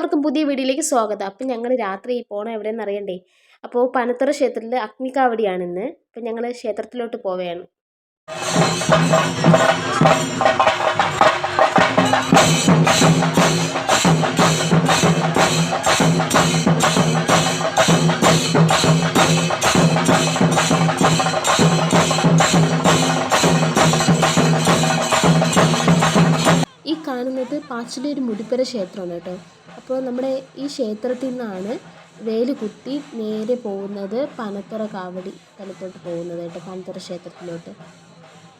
എല്ലാവർക്കും പുതിയ വീഡിയോയിലേക്ക് സ്വാഗതം. അപ്പം ഞങ്ങൾ രാത്രി പോകണം എവിടെയെന്ന് അറിയണ്ടേ? അപ്പോൾ പനത്തറ ക്ഷേത്രത്തിൽ അഗ്നിക്കാവടിയാണ് ഇന്ന് അപ്പം ഞങ്ങൾ ക്ഷേത്രത്തിലോട്ട് പോവുകയാണ് ഈ കാണുന്നത് പാച്ചിലൊരു മുടിപ്പര ക്ഷേത്രമാണ് കേട്ടോ. അപ്പോൾ നമ്മുടെ ഈ ക്ഷേത്രത്തിൽ നിന്നാണ് വേൽ കുത്തി നേരെ പോകുന്നത് പനത്തുറ കാവടി സ്ഥലത്തോട്ട് പോകുന്നത് കേട്ടോ പനത്തുറ ക്ഷേത്രത്തിലോട്ട്.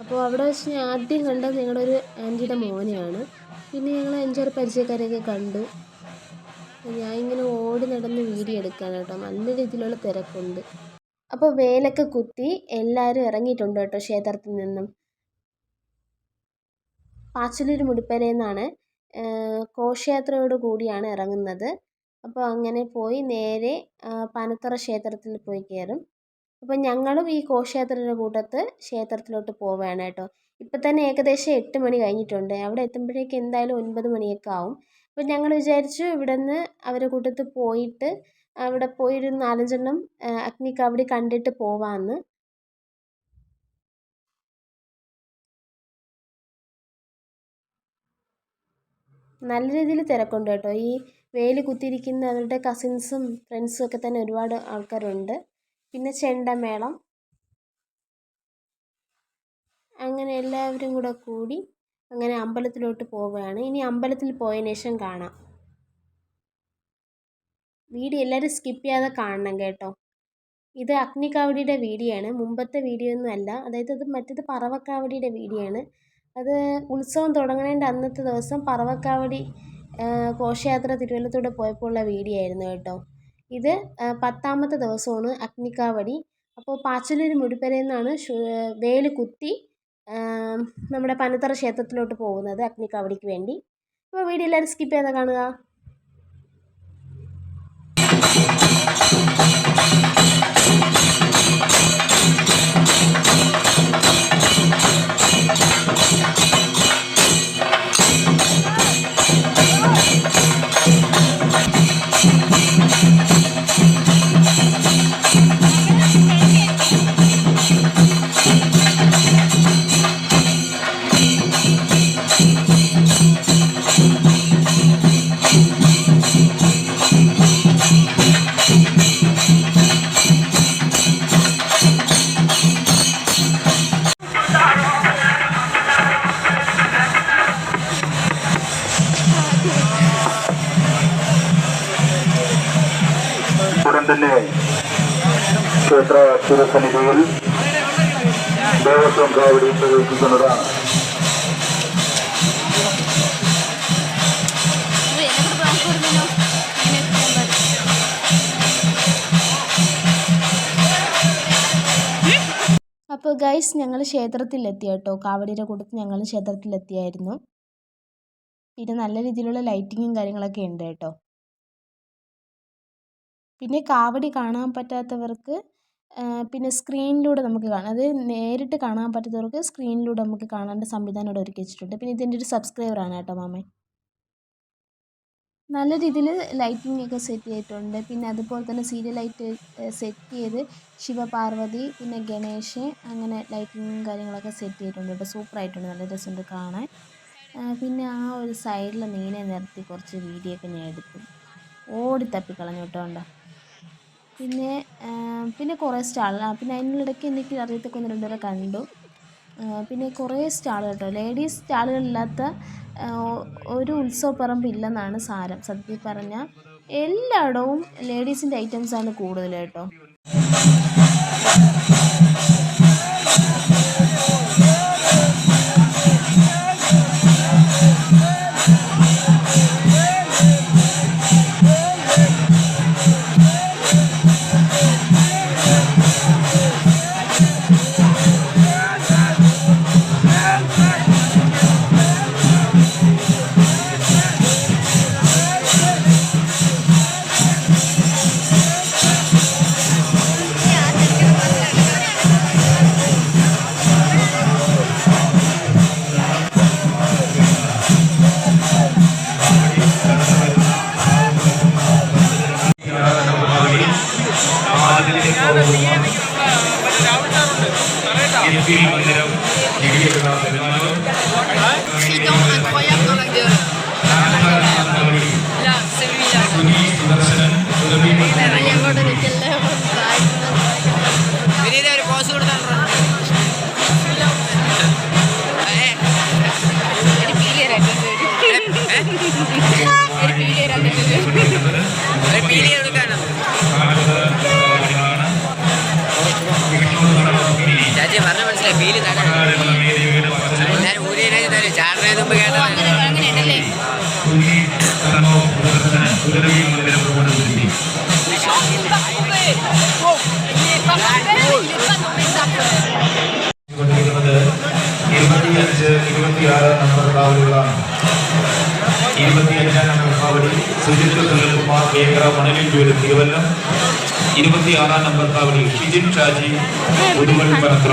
അപ്പോൾ അവിടെ വെച്ച് ഞാൻ ആദ്യം കണ്ടത് ഞങ്ങളുടെ ഒരു ആന്റിയുടെ മോനെയാണ്. പിന്നെ ഞങ്ങൾ അഞ്ചാറ് പരിചയക്കാരെയൊക്കെ കണ്ടു. ഞാൻ ഇങ്ങനെ ഓടി നടന്ന് വീഡിയോ എടുക്കാൻ കേട്ടോ നല്ല രീതിയിലുള്ള തിരക്കുണ്ട്. അപ്പോൾ വേലൊക്കെ കുത്തി എല്ലാവരും ഇറങ്ങിയിട്ടുണ്ട് കേട്ടോ ക്ഷേത്രത്തിൽ നിന്നും. പാച്ചലൂർ മുടിപ്പരയിൽ നിന്നാണ് ഘോഷയാത്രയോട് കൂടിയാണ് ഇറങ്ങുന്നത്. അപ്പോൾ അങ്ങനെ പോയി നേരെ പനത്തറ ക്ഷേത്രത്തിൽ പോയി കയറും. അപ്പോൾ ഞങ്ങളും ഈ ഘോഷയാത്രയുടെ കൂട്ടത്ത് ക്ഷേത്രത്തിലോട്ട് പോവുകയാണ് കേട്ടോ. ഇപ്പം തന്നെ ഏകദേശം എട്ട് മണി കഴിഞ്ഞിട്ടുണ്ട്. അവിടെ എത്തുമ്പോഴേക്ക് എന്തായാലും ഒൻപത് മണിയൊക്കെ ആവും. അപ്പോൾ ഞങ്ങൾ വിചാരിച്ചു ഇവിടെ നിന്ന് അവരെ കൂട്ടത്ത് പോയിട്ട് അവിടെ പോയി ഒരു നാലഞ്ചെണ്ണം അഗ്നിക്കാവടി കണ്ടിട്ട് പോവാമെന്ന് നല്ല രീതിയിൽ തിരക്കുണ്ട് കേട്ടോ. ഈ വേൽ കുത്തിയിരിക്കുന്ന അവരുടെ കസിൻസും ഫ്രണ്ട്സും ഒക്കെ തന്നെ ഒരുപാട് ആൾക്കാരുണ്ട്. പിന്നെ ചെണ്ടമേളം. അങ്ങനെ എല്ലാവരും കൂടെ കൂടി അങ്ങനെ അമ്പലത്തിലോട്ട് പോവുകയാണ്. ഇനി അമ്പലത്തിൽ പോയതിന് ശേഷം കാണാം. വീഡിയോ എല്ലാവരും സ്കിപ്പ് ചെയ്യാതെ കാണണം കേട്ടോ. ഇത് അഗ്നിക്കാവടിയുടെ വീഡിയോ ആണ്. മുമ്പത്തെ വീഡിയോ ഒന്നും അല്ല. അതായത് അത് മറ്റേത് പറവക്കാവടിയുടെ വീഡിയോ ആണ്. അത് ഉത്സവം തുടങ്ങണതിന്റെ അന്നത്തെ ദിവസം പറവക്കാവടി ഘോഷയാത്ര തിരുവല്ലത്തൂടെ പോയപ്പോൾ ഉള്ള വീഡിയോ ആയിരുന്നു കേട്ടോ. ഇത് പത്താമത്തെ ദിവസമാണ് അഗ്നിക്കാവടി. അപ്പോൾ പാച്ചലൂർ മുടിപ്പരയിൽ നിന്നാണ് വേൽ കുത്തി നമ്മുടെ പനത്തറ ക്ഷേത്രത്തിലോട്ട് പോകുന്നത് അഗ്നിക്കാവടിക്ക് വേണ്ടി. അപ്പോൾ വീഡിയോ എല്ലാവരും സ്കിപ്പ് ചെയ്താൽ കാണുക. ക്ഷേത്ര ശിവസന്നിധിയിൽ ദേവസ്വം കാവടി പ്രവേശിക്കുന്നതാണ്. അപ്പോൾ ഗൈസ് ഞങ്ങൾ ക്ഷേത്രത്തിലെത്തി കേട്ടോ കാവടിയുടെ കൂട്ടത്തിൽ ഞങ്ങൾ ക്ഷേത്രത്തിലെത്തിയായിരുന്നു. പിന്നെ നല്ല രീതിയിലുള്ള ലൈറ്റിങ്ങും കാര്യങ്ങളൊക്കെ ഉണ്ട് കേട്ടോ. പിന്നെ കാവടി കാണാൻ പറ്റാത്തവർക്ക് പിന്നെ സ്ക്രീനിലൂടെ നമുക്ക് കാണാം. അത് നേരിട്ട് കാണാൻ പറ്റാത്തവർക്ക് സ്ക്രീനിലൂടെ നമുക്ക് കാണേണ്ട സംവിധാനം ഇവിടെ ഒരുക്കി വെച്ചിട്ടുണ്ട്. പിന്നെ ഇതിന്റെ ഒരു സബ്സ്ക്രൈബറാണ് കേട്ടോ മാമേ നല്ല രീതിയിൽ ലൈറ്റിംഗ് ഒക്കെ സെറ്റ് ചെയ്തിട്ടുണ്ട്. പിന്നെ അതുപോലെ തന്നെ സീരിയൽ ലൈറ്റ് സെറ്റ് ചെയ്ത് ശിവപാർവതി പിന്നെ ഗണേഷ് അങ്ങനെ ലൈറ്റിങ്ങും കാര്യങ്ങളൊക്കെ സെറ്റ് ചെയ്തിട്ടുണ്ട് കേട്ടോ. സൂപ്പറായിട്ടുണ്ട്. നല്ല രസമുണ്ട് കാണാൻ. പിന്നെ ആ ഒരു സൈഡിൽ മീനെ നിർത്തി കുറച്ച് വീഡിയോ ഒക്കെ ഞാൻ എടുത്തു. ഓടി തപ്പിക്കളഞ്ഞു കേട്ടോ ഉണ്ടോ പിന്നെ പിന്നെ കുറേ സ്റ്റാൾ. പിന്നെ അതിനിടയ്ക്ക് എനിക്ക് അറിയത്തൊക്കെ ഒന്ന് രണ്ടുപേരെ കണ്ടു. പിന്നെ കുറേ സ്റ്റാൾ കേട്ടോ. ലേഡീസ് സ്റ്റാളുകളില്ലാത്ത ഒരു ഉത്സവപ്പറമ്പ് ഇല്ലെന്നാണ് സാരം. സത്യത്തിൽ പറഞ്ഞാൽ എല്ലായിടവും ലേഡീസിന്റെ ഐറ്റംസാണ് കൂടുതൽ കേട്ടോ അപ്പീൽ മന്ദിരം ഇടിയുള്ള പെരുമാറ്റം incroyable dans la gueule. Là, celui-là. വിനീത ഒരു പോസ് കൊടുത്താൽ പീലി എടുക്കാണ് ചാച്ചി ജോലി തിരുവല്ലം. ഇരുപത്തിയാറാം നമ്പർ കാവടി ഷിജിൻ ഷാജി ഉടുവൽ പനത്ര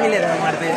അവൾ പറഞ്ഞില്ലേ നമ്മുടെ അടുത്ത്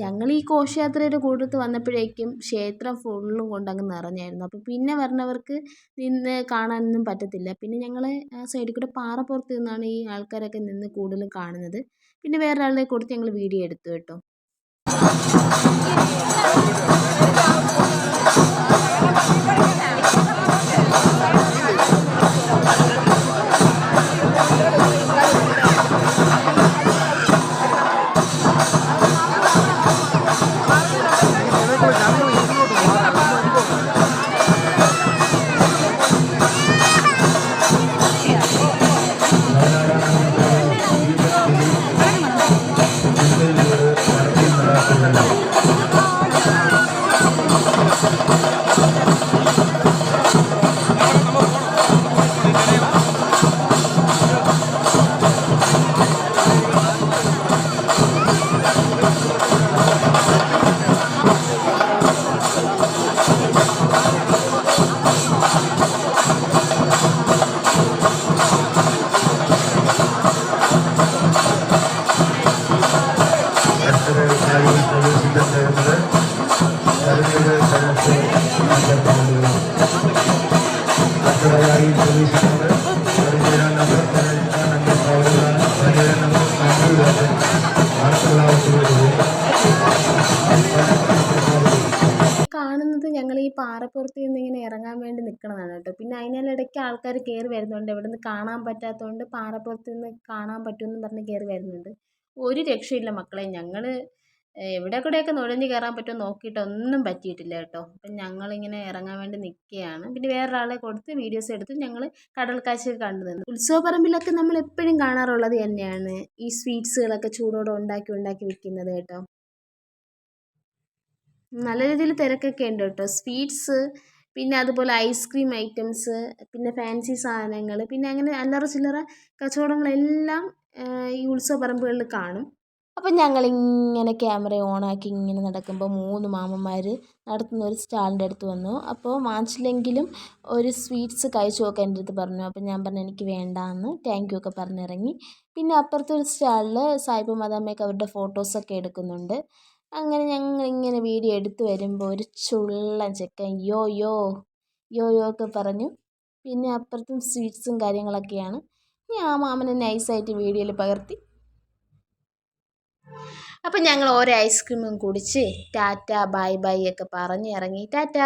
ഞങ്ങൾ ഈ ഘോഷയാത്രയുടെ കൂട്ടത്ത് വന്നപ്പോഴേക്കും ക്ഷേത്രം ഫുള്ളും കൊണ്ടങ്ങ് നിറഞ്ഞായിരുന്നു. അപ്പോൾ പിന്നെ വരണവർക്ക് നിന്ന് കാണാനൊന്നും പറ്റത്തില്ല. പിന്നെ ഞങ്ങൾ സൈഡിൽ കൂടെ പാറപ്പുറത്ത് നിന്നാണ് ഈ ആൾക്കാരൊക്കെ നിന്ന് കൂടുതലും കാണുന്നത്. പിന്നെ വേറൊരാളുടെ കൊടുത്ത് ഞങ്ങൾ വീഡിയോ എടുത്തു കേട്ടോ. കാണുന്നത് ഞങ്ങൾ ഈ പാറപ്പുറത്ത് നിന്ന് ഇങ്ങനെ ഇറങ്ങാൻ വേണ്ടി നിൽക്കണതാണ് കേട്ടോ. പിന്നെ അതിനിടയ്ക്ക് ആൾക്കാർ കയറി വരുന്നുണ്ട്. ഇവിടെ നിന്ന് കാണാൻ പറ്റാത്തതുകൊണ്ട് പാറപ്പുറത്ത് നിന്ന് കാണാൻ പറ്റുമെന്ന് പറഞ്ഞ് കയറി വരുന്നുണ്ട്. ഒരു രക്ഷയില്ല മക്കളെ. ഞങ്ങൾ എവിടെ കൂടെയൊക്കെ നുഴഞ്ഞു കയറാൻ പറ്റുമോ നോക്കിയിട്ട് ഒന്നും പറ്റിയിട്ടില്ല കേട്ടോ. അപ്പം ഞങ്ങളിങ്ങനെ ഇറങ്ങാൻ വേണ്ടി നിൽക്കുകയാണ്. പിന്നെ വേറൊരാളെ കൊടുത്ത് വീഡിയോസ് എടുത്ത് ഞങ്ങൾ കടൽക്കാശ് കാഴ്ചയൊക്കെ കണ്ടു നിന്ന്. ഉത്സവപ്പറമ്പിലൊക്കെ നമ്മൾ എപ്പോഴും കാണാറുള്ളത് തന്നെയാണ്. ഈ സ്വീറ്റ്സുകളൊക്കെ ചൂടോടെ ഉണ്ടാക്കി ഉണ്ടാക്കി വിൽക്കുന്നത് കേട്ടോ. നല്ല രീതിയിൽ തിരക്കൊക്കെ ഉണ്ട് കേട്ടോ. സ്വീറ്റ്സ് പിന്നെ അതുപോലെ ഐസ്ക്രീം ഐറ്റംസ് പിന്നെ ഫാൻസി സാധനങ്ങൾ പിന്നെ അങ്ങനെ അല്ലറ ചില്ലറ കച്ചവടങ്ങളെല്ലാം ഈ ഉത്സവ പറമ്പുകളിൽ കാണും. അപ്പം ഞങ്ങളിങ്ങനെ ക്യാമറ ഓണാക്കി ഇങ്ങനെ നടക്കുമ്പോൾ മൂന്ന് മാമന്മാർ നടത്തുന്ന ഒരു സ്റ്റാളിന്റെ അടുത്ത് വന്നു. അപ്പോൾ വാങ്ങിച്ചില്ലെങ്കിലും ഒരു സ്വീറ്റ്സ് കഴിച്ചു നോക്കാൻ എന്റെ അടുത്ത് പറഞ്ഞു. അപ്പോൾ ഞാൻ പറഞ്ഞു എനിക്ക് വേണ്ടാന്ന്. താങ്ക് യു ഒക്കെ പറഞ്ഞിറങ്ങി. പിന്നെ അപ്പുറത്തെ ഒരു സ്റ്റാളിൽ സായിപ്പ് മദാമ്മയൊക്കെ അവരുടെ ഫോട്ടോസൊക്കെ എടുക്കുന്നുണ്ട്. അങ്ങനെ ഞങ്ങൾ ഇങ്ങനെ വീഡിയോ എടുത്ത് വരുമ്പോൾ ഒരു ചുള്ള ചെക്കൻ യോ യോ യോ യോ ഒക്കെ പറഞ്ഞു. പിന്നെ അപ്പുറത്തും സ്വീറ്റ്സും കാര്യങ്ങളൊക്കെയാണ്. ഞാൻ മാമനെ നൈസായിട്ട് വീഡിയോയിൽ പകർത്തി. അപ്പം ഞങ്ങൾ ഓരോ ഐസ്ക്രീമും കുടിച്ച് ടാറ്റ ബൈ ബൈ ഒക്കെ പറഞ്ഞ് ഇറങ്ങി. ടാറ്റ!